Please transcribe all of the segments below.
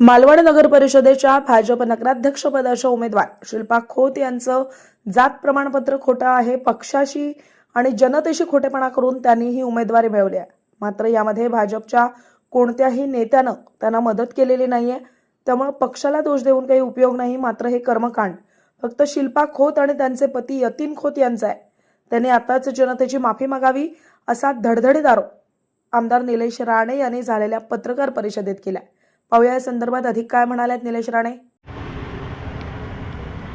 मालवण नगर परिषदेच्या भाजप नगराध्यक्षपदाच्या उमेदवार शिल्पा खोत यांचं जात प्रमाणपत्र खोटं आहे. पक्षाशी आणि जनतेशी खोटेपणा करून त्यांनी ही उमेदवारी मिळवली आहे. मात्र यामध्ये भाजपच्या कोणत्याही नेत्यानं त्यांना मदत केलेली नाहीये. त्यामुळे पक्षाला दोष देऊन काही उपयोग नाही मात्र हे कर्मकांड. फक्त शिल्पा खोत आणि त्यांचे पती यतीन खोत यांचं आहे. त्यांनी आताच जनतेची माफी मागावी असा धडधडीत आरोप आमदार निलेश राणे यांनी झालेल्या पत्रकार परिषदेत केला पाहूया या संदर्भात अधिक काय म्हणाल्यात निलेश राणे.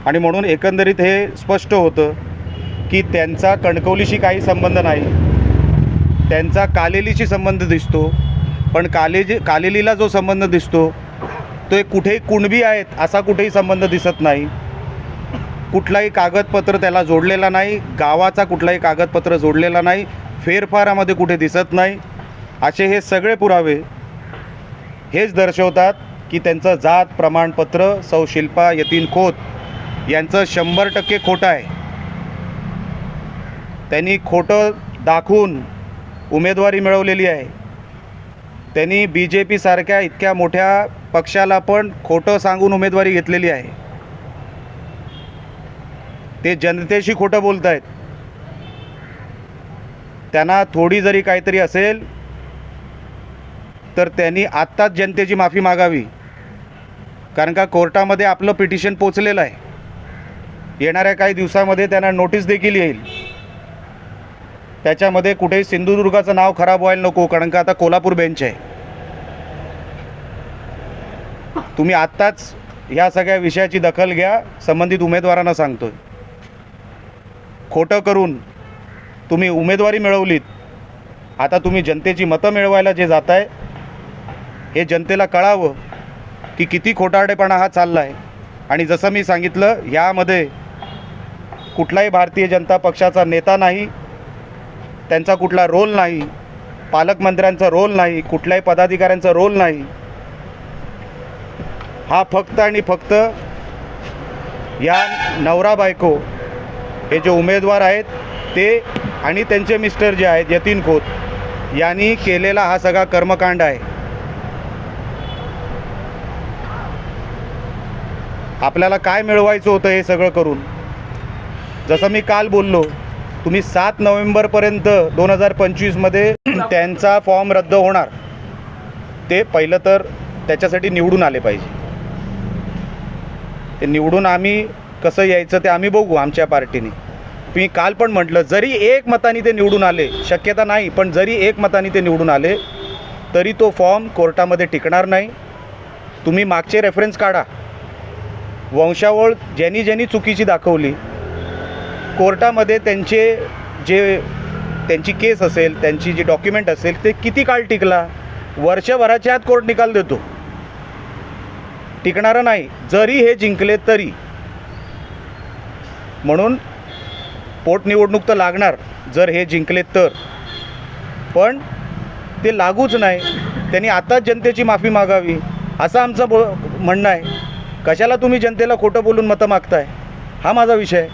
आणि म्हणून एकंदरीत हे स्पष्ट होतं की त्यांचा कणकवलीशी काही संबंध नाही. त्यांचा कालेलीशी संबंध दिसतो. पण कालेजी कालेलीला जो संबंध दिसतो तो एक कुठेही कुणबी आहेत असा कुठेही संबंध दिसत नाही. कुठलाही कागदपत्र त्याला जोडलेला नाही गावाचा कुठलाही कागदपत्र जोडलेला नाही फेरफारामध्ये कुठे दिसत नाही. असे हे सगळे पुरावे हेच दर्शवतात की त्यांचं जात प्रमाणपत्र सौ शिल्पा यतीन खोत यांचं शंभर टक्के खोटं आहे. त्यांनी खोटं दाखवून उमेदवारी मिळवलेली आहे. त्यांनी बी जे पीसारख्या इतक्या मोठ्या पक्षाला पण खोटं सांगून उमेदवारी घेतलेली आहे. ते जनतेशी खोटं बोलत आहेत त्यांना थोडी जरी काहीतरी असेल तर त्यांनी आत्ताच जनतेची माफी मागावी. कारण का कोर्टामध्ये आपलं पिटिशन पोचलेलं आहे. येणाऱ्या काही दिवसामध्ये त्यांना नोटीस देखील येईल. त्याच्यामध्ये कुठेही सिंधुदुर्गाचं नाव खराब व्हायला नको कारण का आता कोल्हापूर बेंच आहे. तुम्ही आत्ताच ह्या सगळ्या विषयाची दखल घ्या संबंधित उमेदवारांना सांगतोय. खोटं करून तुम्ही उमेदवारी मिळवलीत. आता तुम्ही जनतेची मतं मिळवायला जे जात आहे हे जनतेला कळावं की किती खोटारडेपणा हा चालला आहे आणि जसं मी सांगितलं यामध्ये कुठलाही भारतीय जनता पक्षाचा नेता नाही त्यांचा कुठला रोल नाही पालकमंत्र्यांचा रोल नाही कुठल्याही पदाधिकाऱ्यांचा रोल नाही. हा फक्त आणि फक्त या नवरा बायको हे जे उमेदवार आहेत ते आणि त्यांचे मिस्टर जे आहेत यतीन खोत यांनी केलेला हा सगळा कर्मकांड आहे. आपल्याला काय मिळवायचं होतं हे सगळं करून? जसं मी काल बोललो तुम्ही सात नोव्हेंबरपर्यंत दोन हजार पंचवीसमध्ये त्यांचा फॉर्म रद्द होणार. ते पहिलं तर त्याच्यासाठी निवडून आले पाहिजे. ते निवडून आम्ही कसं यायचं ते आम्ही बघू आमच्या पार्टीने. मी काल पण म्हटलं जरी एक मताने ते निवडून आले शक्यता नाही पण जरी एक मताने ते निवडून आले तरी तो फॉर्म कोर्टामध्ये टिकणार नाही. तुम्ही मागचे रेफरन्स काढा. वंशावळ ज्यांनी ज्यांनी चुकीची दाखवली कोर्टामध्ये त्यांचे जे त्यांची केस असेल त्यांची जी डॉक्युमेंट असेल ते किती काळ टिकला? वर्षभराच्या आत कोर्ट निकाल देतो. टिकणारं नाही. जरी हे जिंकले तरी. म्हणून पोटनिवडणूक तर लागणार जर हे जिंकले तर. पण ते लागूच नाही. त्यांनी आताच जनतेची माफी मागावी असं आमचं ब म्हणणं आहे. कशाला तुम्ही जनतेला खोटं बोलून मतं मागताय? हा माझा विषय आहे.